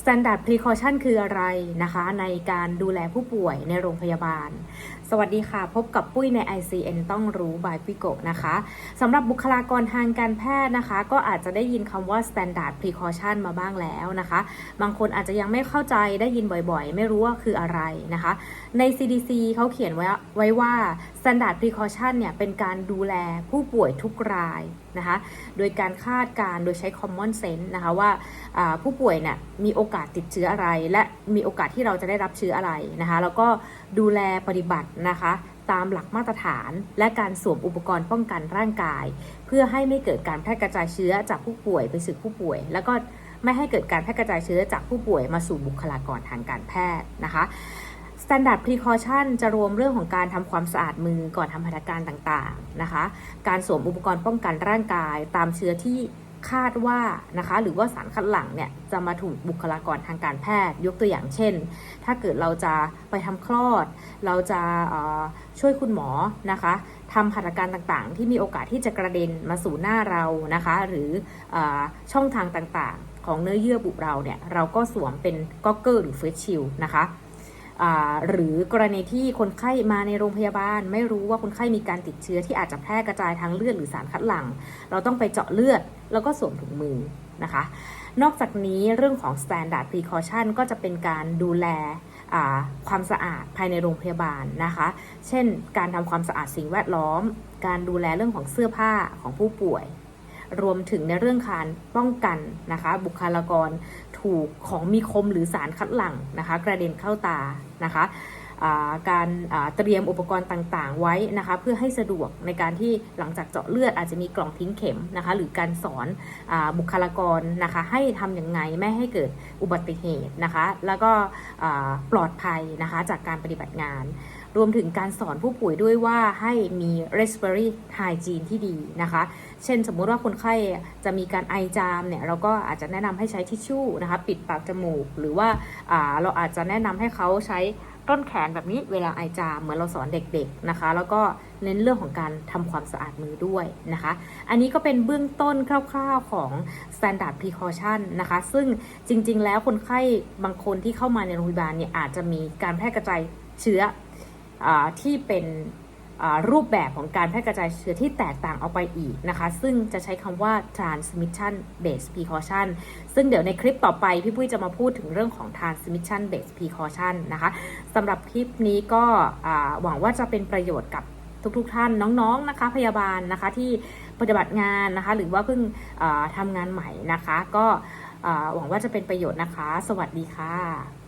Standard Precaution คืออะไรนะคะ ในการดูแลผู้ป่วยในโรงพยาบาล สวัสดีค่ะ พบกับปุ้ยใน ICN ต้องรู้บายปิโกนะคะสำหรับบุคลากรทางการแพทย์นะคะ ก็อาจจะได้ยินคำว่า Standard Precaution มาบ้างแล้วนะคะ บางคนอาจจะยังไม่เข้าใจได้ยินบ่อยๆ ไม่รู้ว่าคืออะไรนะคะ ใน CDC เขาเขียนไว้ไว้ว่า Standard Precaution เนี่ยเป็นการดูแลผู้ป่วยทุกรายนะคะโดยการคาดการโดยใช้ common sense นะคะว่าผู้ป่วยเนี่ยมีโอกาสติดเชื้ออะไร และมีโอกาสที่เราจะได้รับเชื้ออะไรนะคะแล้วก็ดูแลปฏิบัตินะคะตามหลักมาตรฐานและการสวมอุปกรณ์ป้องกันร่างกาย เพื่อให้ไม่เกิดการแพร่กระจายเชื้อจากผู้ป่วยไปสู่ผู้ป่วย แล้วก็ไม่ให้เกิดการแพร่กระจายเชื้อจากผู้ป่วยมาสู่บุคลากรทางการแพทย์นะคะ Standard Precaution จะรวมเรื่องของการทำความสะอาดมือก่อนทำหัตถการต่างๆนะคะ การสวมอุปกรณ์ป้องกันร่างกายตามเชื้อที่คาดว่านะคะหรือว่าสารคัดหลั่งเนี่ยจะมาถูกบุคลากรทางการแพทย์ ยกตัวอย่างเช่น ถ้าเกิดเราจะไปทำคลอด เราจะออช่วยคุณหมอนะคะทำหัตถการต่างๆ ที่มีโอกาสที่จะกระเด็นมาสู่หน้าเรานะคะ หรืออช่องทางต่างๆ ของเนื้อเยื่อบุเราเนี่ยเราก็สวมเป็นก็อกเกอร์หรือเฟสชิลนะคะ หรือกรณีที่คนไข้มาในโรงพยาบาล ไม่รู้ว่าคนไข้มีการติดเชื้อที่อาจจะแพร่กระจายทางเลือดหรือสารคัดหลั่ง เราต้องไปเจาะเลือดแล้วก็สวมถุงมือนะคะ นอกจากนี้เรื่องของ standard precaution ก็จะเป็นการดูแลความสะอาดภายในโรงพยาบาลนะคะ เช่น การทำความสะอาดสิ่งแวดล้อม การดูแลเรื่องของเสื้อผ้าของผู้ป่วย รวมถึงในเรื่องการป้องกันนะคะ บุคลากรถูกของมีคมหรือสารคัดหลั่งนะคะ กระเด็นเข้าตานะคะการเตรียมอุปกรณ์ต่างๆ ไว้นะคะเพื่อให้สะดวกในการที่หลังจากเจาะเลือดอาจจะมีกล่องทิ้งเข็มนะคะหรือการสอนอบุคลากรนะคะให้ทำอย่างไงไม่ให้เกิดอุบัติเหตุนะคะแล้วก็ปลอดภัยนะคะจากการปฏิบัติงาน รวมถึงการสอนผู้ป่วยด้วยว่าให้มี respiratory hygiene ที่ดีนะคะ เช่นสมมุติว่าคนไข้จะมีการไอจามเนี่ยเราก็อาจจะแนะนำให้ใช้ทิชชู่นะคะปิดปากจมูก หรือว่าาเราอาจจะแนะนำให้เขาใช้ต้นแขนแบบนี้เวลาไอจามเหมือนเราสอนเด็กๆนะคะ แล้วก็เน้นเรื่องของการทำความสะอาดมือด้วยนะคะ อันนี้ก็เป็นเบื้องต้นคร่าวๆของ standard precaution นะคะ ซึ่งจริงๆแล้วคนไข้บางคนที่เข้ามาในโรงพยาบาลเนี่ยอาจจะมีการแพร่กระจายเชื้อ ที่เป็นรูปแบบของการแพร่กระจายเชื้อที่แตกต่างออกไปอีกนะคะ ซึ่งจะใช้คำว่า transmission based precaution ซึ่งเดี๋ยวในคลิปต่อไป พี่ปุ้ยจะมาพูดถึงเรื่องของ transmission based precaution นะคะสำหรับคลิปนี้ก็หวังว่าจะเป็นประโยชน์กับทุกๆทท่านน้องๆนะคะ พยาบาลนะคะที่ปฏิบัติงานนะคะ หรือว่าเพิ่งทำงานใหม่นะคะ ก็หวังว่าจะเป็นประโยชน์นะคะ สวัสดีค่ะ